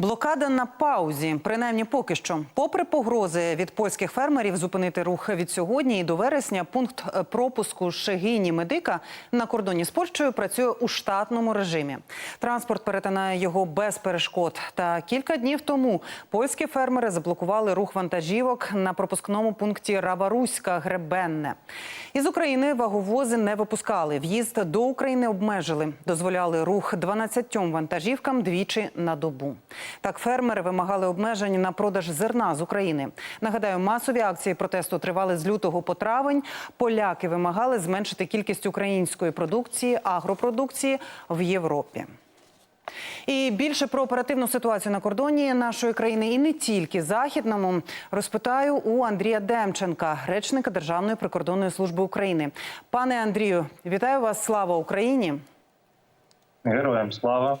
Блокада на паузі, принаймні поки що. Попри погрози від польських фермерів зупинити рух від сьогодні і до вересня, пункт е, пропуску Шегині Медика на кордоні з Польщею працює у штатному режимі. Транспорт перетинає його без перешкод. Та кілька днів тому польські фермери заблокували рух вантажівок на пропускному пункті Раваруська Гребенне. Із України ваговози не випускали. В'їзд до України обмежили. Дозволяли рух 12 вантажівкам двічі на добу. Так, фермери вимагали обмежень на продаж зерна з України. Нагадаю, масові акції протесту тривали з лютого по травень. Поляки вимагали зменшити кількість української продукції, агропродукції в Європі. І більше про оперативну ситуацію на кордоні нашої країни і не тільки західному розпитаю у Андрія Демченка, речника Державної прикордонної служби України. Пане Андрію, вітаю вас! Слава Україні! Героям слава.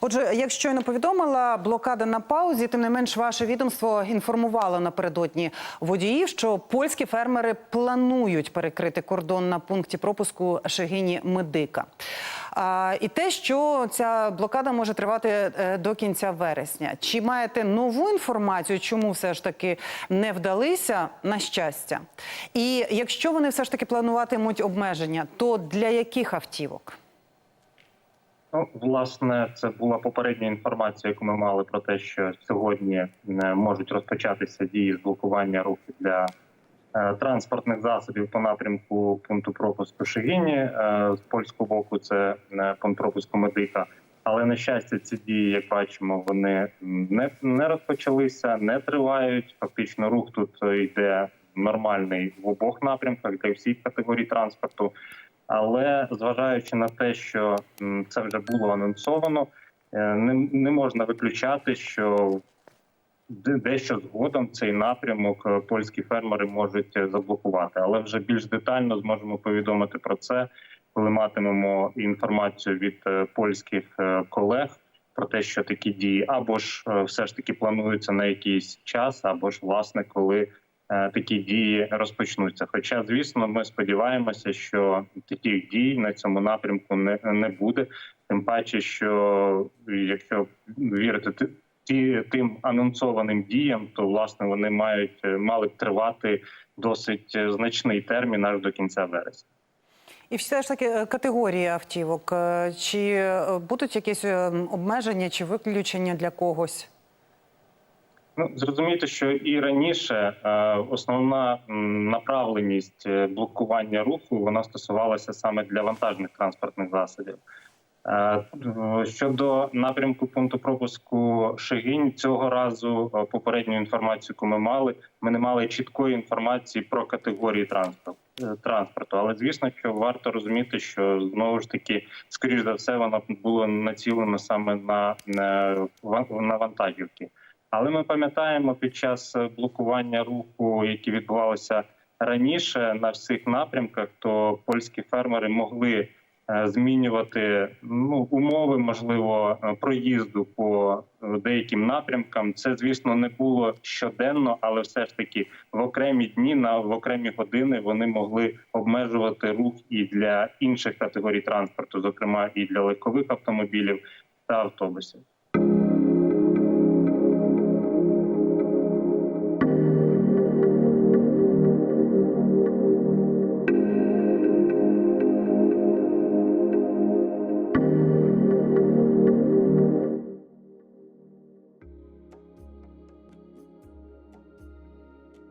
Отже, як щойно повідомила, блокада на паузі. Тим не менш, ваше відомство інформувало напередодні водіїв, що польські фермери планують перекрити кордон на пункті пропуску Шегині Медика. А, і те, що ця блокада може тривати е, до кінця вересня. Чи маєте нову інформацію, чому все ж таки не вдалися на щастя? І якщо вони все ж таки плануватимуть обмеження, то для яких автівок? Ну, власне, це була попередня інформація, яку ми мали про те, що сьогодні е, можуть розпочатися дії з блокування руху для е, транспортних засобів по напрямку пункту пропуску Шегині е, з польського боку. Це пункт пропуску медика. Але на щастя, ці дії, як бачимо, вони не, не розпочалися, не тривають. Фактично, рух тут йде нормальний в обох напрямках для всіх категорій транспорту. Але зважаючи на те, що це вже було анонсовано, е, не, не можна виключати, що дещо згодом цей напрямок е, польські фермери можуть е, заблокувати. Але вже більш детально зможемо повідомити про це, коли матимемо інформацію від польських колег про те, що такі дії або ж все ж таки плануються на якийсь час, або ж власне коли такі дії розпочнуться. Хоча, звісно, ми сподіваємося, що таких дій на цьому напрямку не, не буде. Тим паче, що якщо вірити ти- ті тим анонсованим діям, то власне вони мають е, мали б тривати досить е, значний термін аж до кінця вересня. І все ж таки е, категорії автівок. Е, Чи е, будуть якісь е, обмеження чи виключення для когось? Ну зрозуміти, що і раніше е, основна направленість е, блокування руху вона стосувалася саме для вантажних транспортних засобів. Е, Щодо напрямку пункту пропуску Шегинь, цього разу попередню інформацію, яку ми мали, ми не мали чіткої інформації про категорії транспорту. Але звісно, що варто розуміти, що знову ж таки, скоріш за все, воно було націлено саме на, на вантажівки. Але ми пам'ятаємо під час е, блокування руху, які відбувалися раніше на всіх напрямках, то польські фермери могли е, змінювати ну умови, можливо, е, проїзду по деяким напрямкам. Це, звісно, не було щоденно, але все ж таки в окремі дні на в окремі години вони могли обмежувати рух і для інших категорій транспорту, зокрема і для легкових автомобілів та автобусів.